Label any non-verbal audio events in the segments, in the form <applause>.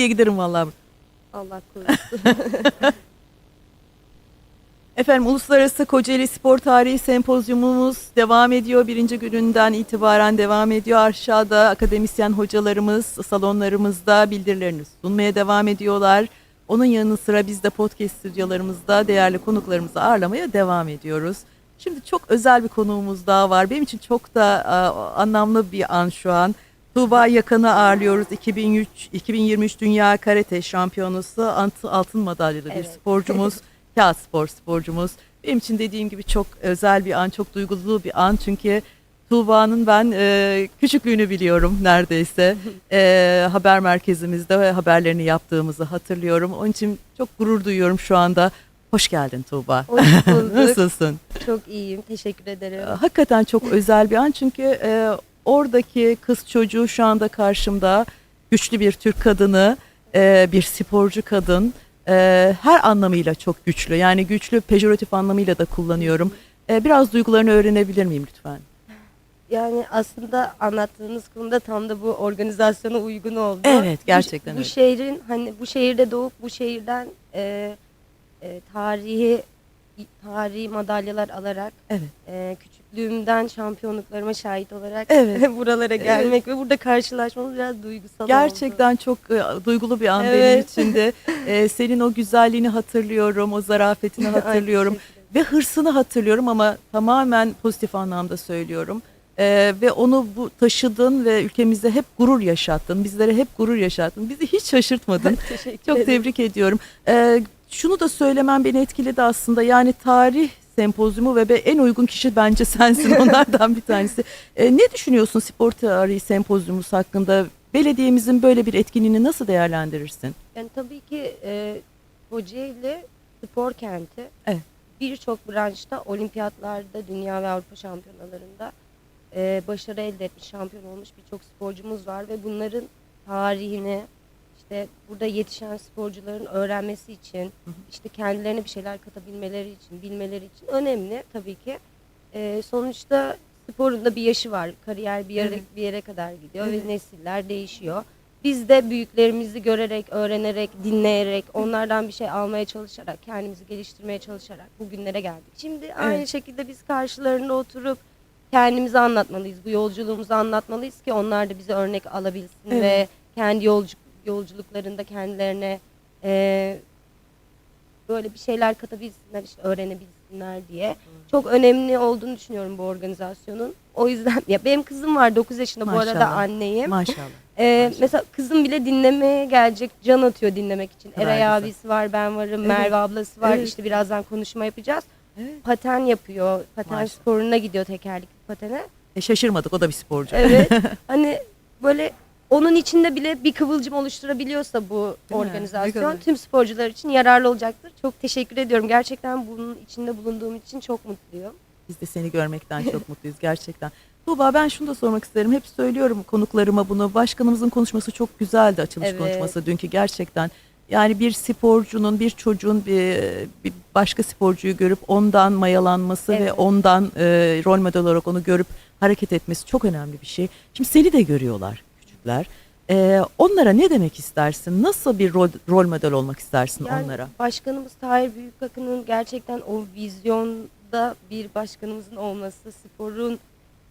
diye giderim vallahi. Allah korusun. <laughs> Efendim Uluslararası Kocaeli Spor Tarihi Sempozyumumuz devam ediyor. Birinci gününden itibaren devam ediyor. Aşağıda akademisyen hocalarımız salonlarımızda bildirilerini sunmaya devam ediyorlar. Onun yanı sıra biz de podcast stüdyolarımızda değerli konuklarımızı ağırlamaya devam ediyoruz. Şimdi çok özel bir konuğumuz daha var. Benim için çok da e, anlamlı bir an şu an. Tuğba Yakan'ı ağırlıyoruz. 2003, 2023 Dünya Karate Şampiyonası altı- altın madalyalı bir Evet. sporcumuz. <laughs> Kağıt spor sporcumuz. Benim için dediğim gibi çok özel bir an, çok duygulu bir an. Çünkü Tuğba'nın ben e, küçüklüğünü biliyorum neredeyse. <laughs> E, haber merkezimizde haberlerini yaptığımızı hatırlıyorum. Onun için çok gurur duyuyorum şu anda. Hoş geldin Tuğba. Hoş bulduk. <laughs> Nasılsın? Çok iyiyim. Teşekkür ederim. Hakikaten çok özel bir an çünkü e, oradaki kız çocuğu şu anda karşımda güçlü bir Türk kadını, e, bir sporcu kadın. E, her anlamıyla çok güçlü. Yani güçlü pejoratif anlamıyla da kullanıyorum. E, biraz duygularını öğrenebilir miyim lütfen? Yani aslında anlattığınız konuda tam da bu organizasyona uygun oldu. Evet, Bu- gerçekten bu, öyle. şehrin hani bu şehirde doğup bu şehirden e, e, tarihi tarihi madalyalar alarak Evet. e, küçüklüğümden şampiyonluklarıma şahit olarak Evet. <laughs> buralara gelmek ve burada karşılaşmamız biraz duygusal oldu. Gerçekten çok e, duygulu bir an benim Evet. için de. <laughs> E, senin o güzelliğini hatırlıyorum, o zarafetini Ay, hatırlıyorum. teşekkür ve hırsını hatırlıyorum ama tamamen pozitif anlamda söylüyorum. Ee, ve onu bu taşıdın ve ülkemizde hep gurur yaşattın. Bizlere hep gurur yaşattın. Bizi hiç şaşırtmadın. <laughs> Teşekkür Çok ederim. tebrik ediyorum. Ee, şunu da söylemem beni etkiledi aslında. Yani tarih sempozyumu ve en uygun kişi bence <laughs> sensin onlardan bir tanesi. Ee, ne düşünüyorsun spor tarihi sempozyumumuz hakkında? Belediyemizin böyle bir etkinliğini nasıl değerlendirirsin? Yani tabii ki e, Kocaeli spor kenti. Evet. Birçok branşta olimpiyatlarda, dünya ve Avrupa şampiyonalarında e, başarı elde etmiş, şampiyon olmuş birçok sporcumuz var ve bunların tarihini işte burada yetişen sporcuların öğrenmesi için, işte kendilerine bir şeyler katabilmeleri için, bilmeleri için önemli tabii ki. E, sonuçta sporun da bir yaşı var. Kariyer bir yere, Evet. bir yere kadar gidiyor Evet. ve nesiller değişiyor. Biz de büyüklerimizi görerek, öğrenerek, dinleyerek, onlardan bir şey almaya çalışarak, kendimizi geliştirmeye çalışarak bugünlere geldik. Şimdi aynı şekilde biz karşılarında oturup kendimizi anlatmalıyız, bu yolculuğumuzu anlatmalıyız ki onlar da bize örnek alabilsin Evet. ve kendi yolcu, yolculuklarında kendilerine eee, böyle bir şeyler katabilsinler, işte öğrenebilsinler diye. Çok önemli olduğunu düşünüyorum bu organizasyonun. O yüzden ya benim kızım var 9 yaşında bu arada Maşallah. anneyim. Maşallah. Ee, Maşallah. mesela kızım bile dinlemeye gelecek, can atıyor dinlemek için. Kadar Eray güzel. abisi var, ben varım, Evet. Merve ablası var. Evet. İşte birazdan konuşma yapacağız. Evet. Paten yapıyor, paten Maşallah. sporuna gidiyor tekerlekli patene. E, şaşırmadık o da bir sporcu. Evet. <laughs> hani böyle onun içinde bile bir kıvılcım oluşturabiliyorsa bu Değil mi? Ne organizasyon kadar- tüm sporcular için yararlı olacaktır. Çok teşekkür ediyorum. Gerçekten bunun içinde bulunduğum için çok mutluyum. Biz de seni görmekten çok mutluyuz <laughs> gerçekten. Tuğba ben şunu da sormak isterim. Hep söylüyorum konuklarıma bunu. Başkanımızın konuşması çok güzeldi açılış Evet. konuşması dünkü gerçekten. Yani bir sporcunun, bir çocuğun bir, bir başka sporcuyu görüp ondan mayalanması ve Evet. ondan e, rol model olarak onu görüp hareket etmesi çok önemli bir şey. Şimdi seni de görüyorlar küçükler. E, onlara ne demek istersin? Nasıl bir rol, rol model olmak istersin Yani onlara? Başkanımız Tahir Büyükakın'ın gerçekten o vizyonda bir başkanımızın olması, sporun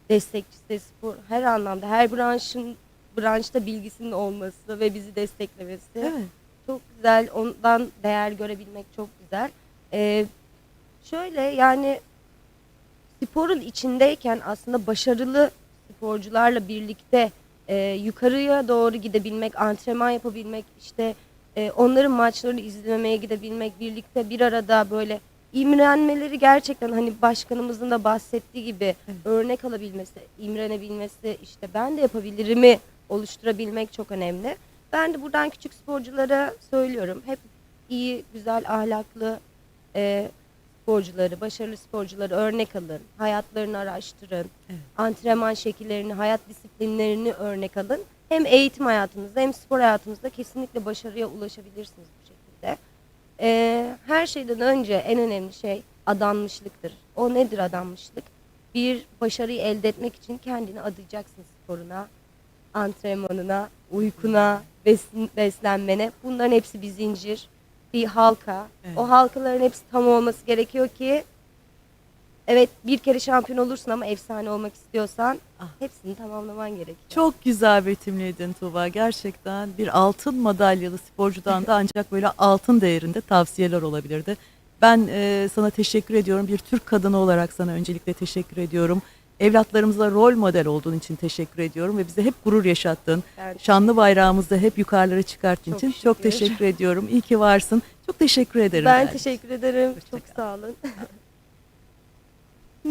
destekçisi, spor her anlamda her branşın branşta bilgisinin olması ve bizi desteklemesi Evet. çok güzel. Ondan değer görebilmek çok güzel. Ee, şöyle yani sporun içindeyken aslında başarılı sporcularla birlikte e, yukarıya doğru gidebilmek, antrenman yapabilmek, işte e, onların maçlarını izlemeye gidebilmek, birlikte bir arada böyle imrenmeleri gerçekten hani başkanımızın da bahsettiği gibi Evet. örnek alabilmesi, imrenebilmesi, işte ben de yapabilirimi oluşturabilmek çok önemli. Ben de buradan küçük sporculara söylüyorum. Hep iyi, güzel, ahlaklı e, sporcuları, başarılı sporcuları örnek alın. Hayatlarını araştırın. Evet. Antrenman şekillerini, hayat disiplinlerini örnek alın. Hem eğitim hayatınızda hem spor hayatınızda kesinlikle başarıya ulaşabilirsiniz bu şekilde. E, her şeyden önce en önemli şey adanmışlıktır. O nedir adanmışlık? Bir başarıyı elde etmek için kendini adayacaksın sporuna, antrenmanına, uykuna, beslenmene. Bunların hepsi bir zincir, bir halka. Evet. O halkaların hepsi tam olması gerekiyor ki evet bir kere şampiyon olursun ama efsane olmak istiyorsan Ah. hepsini tamamlaman gerekiyor. Çok güzel betimledin Tuğba. Gerçekten bir altın madalyalı sporcudan da ancak böyle altın değerinde tavsiyeler olabilirdi. Ben e, sana teşekkür ediyorum. Bir Türk kadını olarak sana öncelikle teşekkür ediyorum. Evlatlarımıza rol model olduğun için teşekkür ediyorum ve bize hep gurur yaşattın. Ben Şanlı bayrağımızda hep yukarılara çıkarttığın Çok için şükür. çok teşekkür ediyorum. İyi ki varsın. Çok teşekkür ederim. ben yani. teşekkür ederim. Hoşça Çok kal. sağ olun. <laughs>